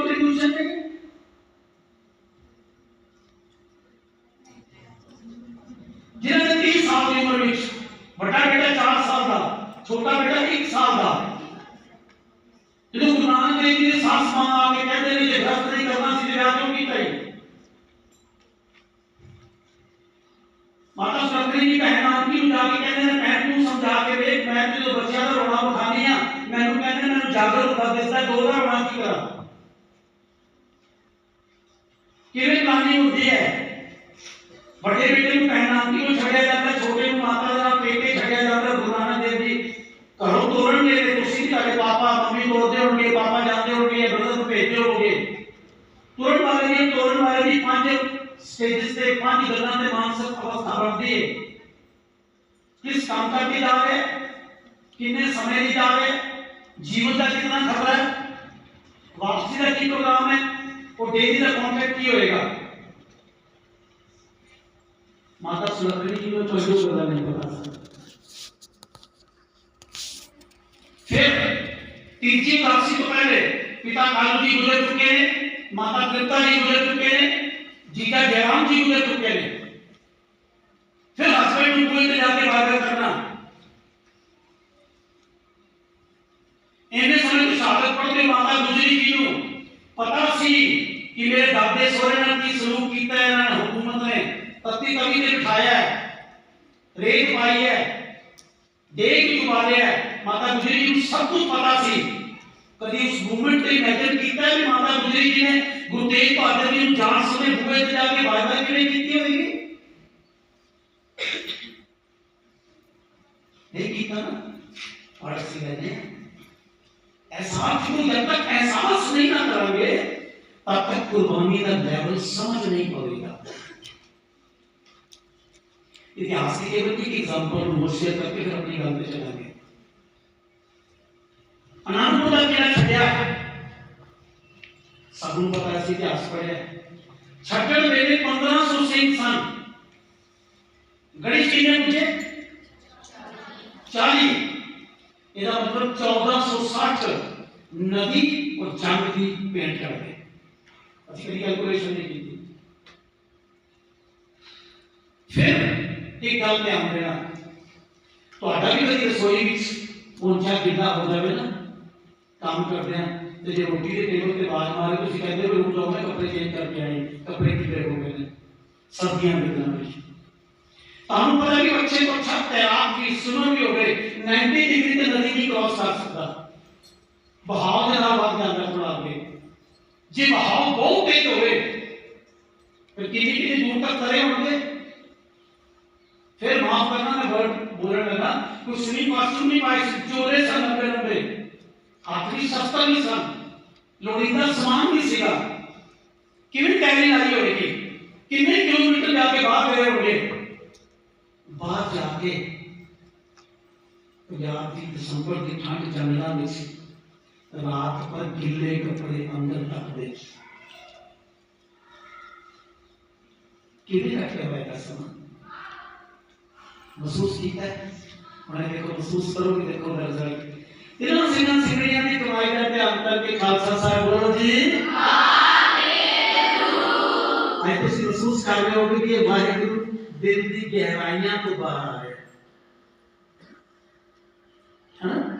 Contribution है जिन्होंने तीस साल की उम्र में, बड़ा बेटा चार साल का, छोटा बेटा एक साल का। जो गुरु नानक देव जी सास माँ आके कहते ने ये भ्रष्ट नहीं करना सी विवाह क्यों किया है माता सरकारी की बहन आंटी उठा के कहते ने मैं तू समझा के देख मैं तुझे तो बच्चा का रोना उठानी आ मैं कहते ने मैं जागरूक कर देता है दो हज़ार रोना की करा। ਕਿਵੇਂ ਕਹਾਣੀ ਹੁੰਦੀ ਹੈ ਵੱਡੇ ਬੇਟੇ ਨੂੰ ਭੈਣ ਆਂਟੀ ਨੂੰ ਛੱਡਿਆ ਜਾਂਦਾ ਛੋਟੇ ਨੂੰ ਮਾਤਾ ਦਾ ਪੇਕੇ ਛੱਡਿਆ ਜਾਂਦਾ ਗੁਰੂ ਨਾਨਕ ਦੇਵ ਜੀ ਘਰੋਂ ਤੋਰਨਗੇ ਤੇ ਤੁਸੀਂ ਤੁਹਾਡੇ ਪਾਪਾ ਮੰਮੀ ਤੋਰਦੇ ਹੋਣਗੇ ਪਾਪਾ ਜਾਂਦੇ ਹੋਣਗੇ ਬ੍ਰਦਰ ਨੂੰ ਭੇਜਦੇ ਹੋਣਗੇ ਤੁਰਨ ਵਾਲੇ ਦੀ ਤੋਰਨ ਵਾਲੇ ਦੀ ਪੰਜ ਸਟੇਜਸ ਤੇ ਪੰਜ ਗੱਲਾਂ ਤੇ ਮਾਨਸਿਕ ਅਵਸਥਾ ਬਣਦੀ ਹੈ ਕਿਸ ਕੰਮ ਕਰਕੇ ਜਾ ਰਹੇ ਕਿੰਨੇ ਸਮੇਂ ਲਈ ਜਾ ਰਹੇ ਜੀਵਨ ਦਾ ਕਿੰਨਾ ਖਤਰਾ ਹੈ तेज़ी का कांटेक्ट की होएगा। माता सुलकड़ी की तो वो चौबीस पता तो नहीं पता फिर तीसरी वापसी तो पहले, पिता कालू जी गुजर चुके हैं, माता कृपा जी गुजर चुके हैं जीजा जयराम जी गुजर चुके हैं। फिर हस्बैंड टू में जाके वादा करना। इनमें समय तो शादत पढ़ते, माता गुजरी जी पता सी ਕਿ ਮੇਰੇ ਦਾਦੇ ਸਹੁਰੇ ਨਾਲ ਕੀ ਸਲੂਕ ਕੀਤਾ ਹੈ ਇਹਨਾਂ ਨੇ ਹਕੂਮਤ ਨੇ ਤੱਤੀ ਤਵੀ ਤੇ ਬਿਠਾਇਆ ਹੈ ਰੇਤ ਪਾਈ ਹੈ ਦੇਖ ਚੁਬਾਲਿਆ ਹੈ ਮਾਤਾ ਗੁਜਰੀ ਜੀ ਨੂੰ ਸਭ ਕੁਝ ਪਤਾ ਸੀ ਕਦੀ ਉਸ ਮੂਵਮੈਂਟ ਤੇ ਇਮੇਜਿਨ ਕੀਤਾ ਹੈ ਵੀ ਮਾਤਾ ਗੁਜਰੀ ਜੀ ਨੇ ਗੁਰੂ ਤੇਗ ਬਹਾਦਰ ਜੀ ਨੂੰ ਜਾਣ ਸਮੇਂ ਬੂਹੇ ਤੇ ਜਾ ਕੇ ਵਾਅਦਾ ਕਿਵੇਂ ਕੀਤੀ ਹੋਵੇਗੀ नहीं कीता ना और ऐसी कहते हैं एहसास क्यों जब तक एहसास नहीं ना करेंगे तब तक कुर्बानी का लेवल समझ नहीं पड़ेगा इतिहास के केवल एक एग्जांपल नोट शेयर करके फिर अपनी गल पे चलेंगे आनंदपुर का किला छड़िया सबू पता है इतिहास पढ़िया छठड़ वेले 1500 सिंह सन गणेश जी ने मुझे 40 ਇਹਦਾ ਮਤਲਬ 1460 ਨਦੀ ਔਰ ਜੰਗ ਦੀ ਪੇਂਟ ਕਰ ਗਏ ਅਸੀਂ ਕਦੀ ਕੈਲਕੂਲੇਸ਼ਨ ਨਹੀਂ ਕੀਤੀ ਫਿਰ ਇੱਕ ਗੱਲ ਧਿਆਨ ਦੇਣਾ ਤੁਹਾਡਾ ਵੀ ਕਦੀ ਰਸੋਈ ਵਿੱਚ ਪਹੁੰਚਾ ਗਿੱਲਾ ਹੋ ਜਾਵੇ ਨਾ ਕੰਮ ਕਰਦੇ ਆ ਤੇ ਜੇ ਰੋਟੀ ਦੇ ਟੇਬਲ ਤੇ ਬਾਜ ਮਾਰੇ ਤੁਸੀਂ ਕਹਿੰਦੇ ਹੋ ਰੁਕ ਜਾਓ ਮੈਂ ਕੱਪੜੇ ਚੇਂਜ ਕਰਕੇ ਆਈ ਕੱਪੜੇ ਕਿੱਲੇ ਹੋ ਗਏ ਨੇ ਸਰਦੀਆਂ ਦੇ ਦਿਨਾਂ ਵਿੱਚ ਤੁਹਾਨੂੰ ਪਤਾ ਕਿ ਬੱਚੇ को छत तैराक की सुनन भी हो गए 90 डिग्री ਤੇ ਨਦੀ ਨਹੀਂ ਕ੍ਰਾਸ ਕਰ ਸਕਦਾ ਬਹਾਵ ये बहाव बहुत तेज हो गए। फिर कितनी कितनी दूर तक खड़े होंगे फिर माफ़ करना, मैं वर्ड बोलने लगा, कुछ सुनी पास सुन नहीं पाए चोरे सन नब्बे नब्बे आखिरी सस्ता नहीं सन, लोड़ीदा समान नहीं सीगा। कितनी टैली लाई होगी? कितने किलोमीटर जाके बाहर गए होंगे? बाहर जाके पंजाब की दिसंबर की ठंड चलना नहीं सी रात पर गिले कपड़े अंदर रख दे कीड़े रखे हुए का महसूस किया है? उन्हें देखो, महसूस देखो रिज़ल्ट कमाई करते अंतर के खालसा साहब बोलो, जी? आई तो महसूस कर रहे हो कि दिल की गहराइयाँ तो बाहर आए है ना?